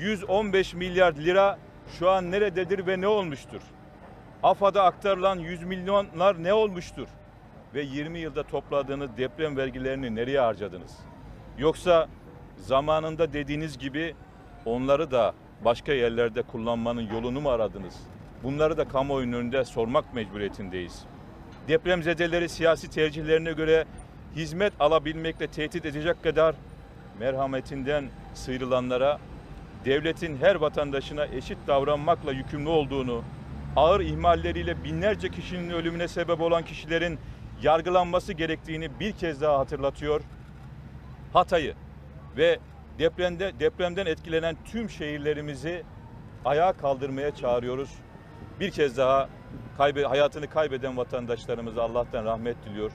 115 milyar lira şu an nerededir ve ne olmuştur? AFAD'a aktarılan 100 milyonlar ne olmuştur? Ve 20 yılda topladığınız deprem vergilerini nereye harcadınız? Yoksa zamanında dediğiniz gibi onları da başka yerlerde kullanmanın yolunu mu aradınız? Bunları da kamuoyunun önünde sormak mecburiyetindeyiz. Depremzedeleri siyasi tercihlerine göre hizmet alabilmekle tehdit edecek kadar merhametinden sıyrılanlara devletin her vatandaşına eşit davranmakla yükümlü olduğunu, ağır ihmalleriyle binlerce kişinin ölümüne sebep olan kişilerin yargılanması gerektiğini bir kez daha hatırlatıyor. Hatay'ı ve depremde depremden etkilenen tüm şehirlerimizi ayağa kaldırmaya çağırıyoruz. Bir kez daha kaybe, hayatını kaybeden vatandaşlarımıza Allah'tan rahmet diliyor.